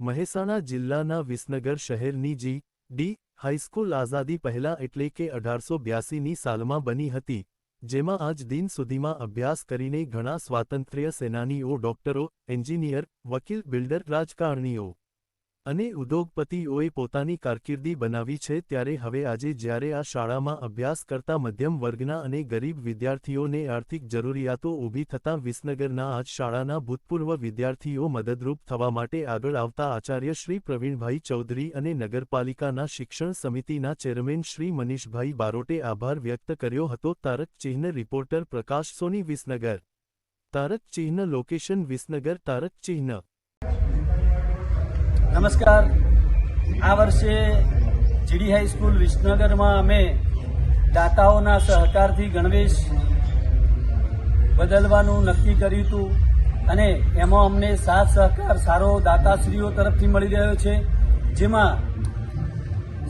મહેસાણા જિલ્લાના વિસનગર શહેરની જી, D, high school આઝાદી પહેલા એટલે કે અઢારસો બ્યાસીની સાલમાં બની હતી, જેમાં આજ દિન સુધીમાં અભ્યાસ કરીને ઘણા સ્વાતંત્ર્ય સેનાનીઓ, ડોક્ટરો, એન્જિનિયર, વકીલ, બિલ્ડર, રાજકારણીઓ અને ઉદ્યોગપતિઓએ પોતાની કારકિર્દી બનાવી છે ત્યારે હવે આજે જ્યારે આ શાળામાં અભ્યાસ કરતા મધ્યમ વર્ગના અને ગરીબ વિદ્યાર્થીઓને આર્થિક જરૂરિયાતો ઊભી થતાં વિસનગરના આજ શાળાના ભૂતપૂર્વ વિદ્યાર્થીઓ મદદરૂપ થવા માટે આગળ આવતા આચાર્ય શ્રી પ્રવીણભાઈ ચૌધરી અને નગરપાલિકાના શિક્ષણ સમિતિના ચેરમેન શ્રી મનીષભાઈ બારોટે આભાર વ્યક્ત કર્યો હતો. તારક ચિહ્ન રિપોર્ટર પ્રકાશ સોની વિસનગર. તારક ચિહ્ન લોકેશન વિસનગર. તારક ચિહ્ન નમસ્કાર. આ વર્ષે જીડી હાઈસ્કૂલ વિસનગરમાં અમે દાતાઓના સહકારથી ગણવેશ બદલવાનું નક્કી કર્યું હતું અને એમાં અમને સાથ સહકાર સારો દાતાશ્રીઓ તરફથી મળી રહ્યો છે, જેમાં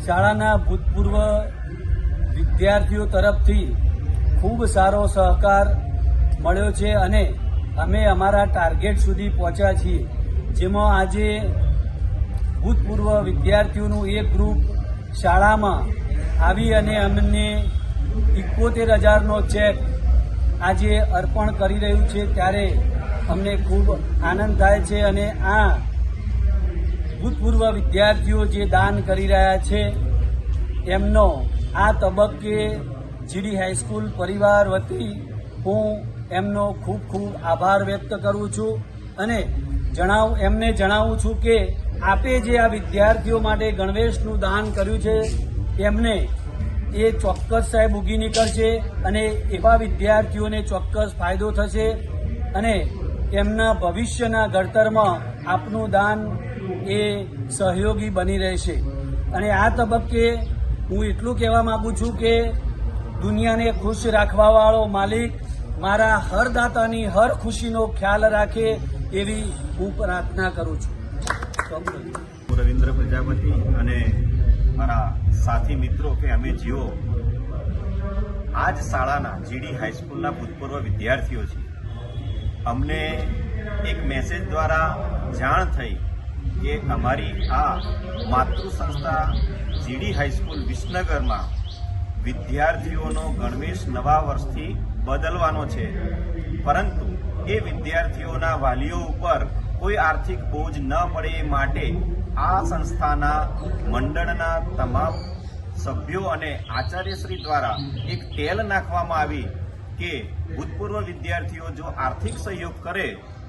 શાળાના ભૂતપૂર્વ વિદ્યાર્થીઓ તરફથી ખૂબ સારો સહકાર મળ્યો છે અને અમે અમારા ટાર્ગેટ સુધી પહોંચ્યા છીએ. જેમાં આજે ભૂતપૂર્વ વિદ્યાર્થીઓનું એક ગ્રુપ શાળામાં આવી અને અમને ઇકોતેર હજારનો ચેક આજે અર્પણ કરી રહ્યું છે. ત્યારે અમને ખૂબ આનંદ થાય છે અને આ ભૂતપૂર્વ વિદ્યાર્થીઓ જે દાન કરી રહ્યા છે, એમનો આ તબક્કે જીડી હાઈસ્કૂલ પરિવાર વતી હું એમનો ખૂબ ખૂબ આભાર વ્યક્ત કરું છું અને જણાવ, એમને જણાવું છું કે આપે જે આ વિદ્યાર્થીઓ માટે ગણવેશનું દાન કર્યું છે, તેમને એ ચોક્કસ સાહેબ ઉગી નીકળશે અને એવા વિદ્યાર્થીઓને ચોક્કસ ફાયદો થશે અને એમના ભવિષ્યના ઘડતરમાં આપનું દાન એ સહયોગી બની રહેશે. અને આ તબક્કે હું એટલું કહેવા માગું છું કે દુનિયાને ખુશ રાખવાવાળો માલિક મારા હર દાતાની હર ખુશીનો ખ્યાલ રાખે એવી હું પ્રાર્થના કરું છું. હું રવિન્દ્ર પ્રજાપતિ અને મારા સાથી મિત્રો કે અમે જીઓ આ જ શાળાના જીડી હાઈસ્કૂલના ભૂતપૂર્વ વિદ્યાર્થીઓ છીએ. અમને એક મેસેજ દ્વારા જાણ થઈ કે અમારી આ માતૃ સંસ્થા જીડી હાઈસ્કૂલ વિસનગરમાં વિદ્યાર્થીઓનો ગણવેશ નવા વર્ષથી બદલવાનો છે. પરંતુ એ વિદ્યાર્થીઓના વાલીઓ ઉપર કોઈ આર્થિક બોજ ન પડે એ માટે આ સંસ્થાના મંડળના તમામ સભ્યો અને આચાર્યશ્રી દ્વારા એક ટેલ નાખવામાં આવી કે ભૂતપૂર્વ વિદ્યાર્થીઓ જો આર્થિક સહયોગ કરે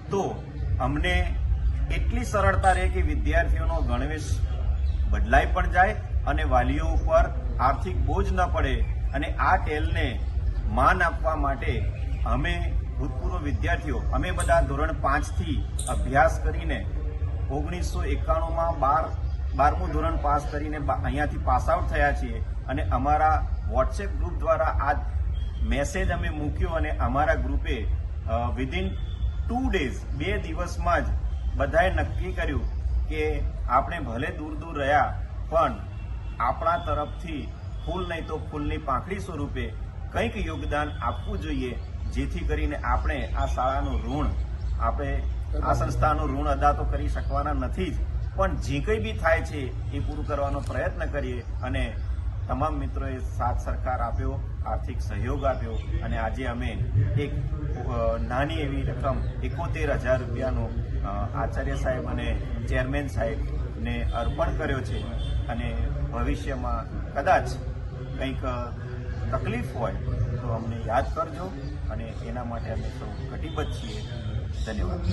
તો અમને એટલી સરળતા રહે કે વિદ્યાર્થીઓનો ગણવેશ બદલાઈ પણ જાય અને વાલીઓ ઉપર આર્થિક બોજ ન પડે. અને આ ટેલને માન આપવા માટે અમે ભૂતપૂર્વ વિદ્યાર્થીઓ, અમે બધા ધોરણ પાંચથી અભ્યાસ કરીને ઓગણીસો એકાણુંમાં બાર, બારમું ધોરણ પાસ કરીને અહીંયાથી પાસ આઉટ થયા છીએ અને અમારા વોટ્સએપ ગ્રુપ દ્વારા આ મેસેજ અમે મૂક્યો અને અમારા ગ્રુપે વિધિન ટુ ડેઝ બે દિવસમાં જ બધાએ નક્કી કર્યું કે આપણે ભલે દૂર દૂર રહ્યા, પણ આપણા તરફથી ફૂલ નહીં તો ફૂલની પાંખડી સ્વરૂપે કંઈક યોગદાન આપવું જોઈએ. જેથી કરીને આપણે આ શાળાનું ઋણ, આપણે આ સંસ્થાનું ઋણ અદા તો કરી શકવાના નથી જ, પણ જે કંઈ બી થાય છે એ પૂરું કરવાનો પ્રયત્ન કરીએ અને તમામ મિત્રોએ સાથ સરકાર આપ્યો, આર્થિક સહયોગ આપ્યો અને આજે અમે એક નાની એવી રકમ એકોતેર હજાર રૂપિયાનો આચાર્ય સાહેબ અને ચેરમેન સાહેબને અર્પણ કર્યો છે અને ભવિષ્યમાં કદાચ કંઈક તકલીફ હોય તો અમને યાદ કરજો અને એના માટે અમે સૌ કટિબદ્ધ છીએ. ધન્યવાદ.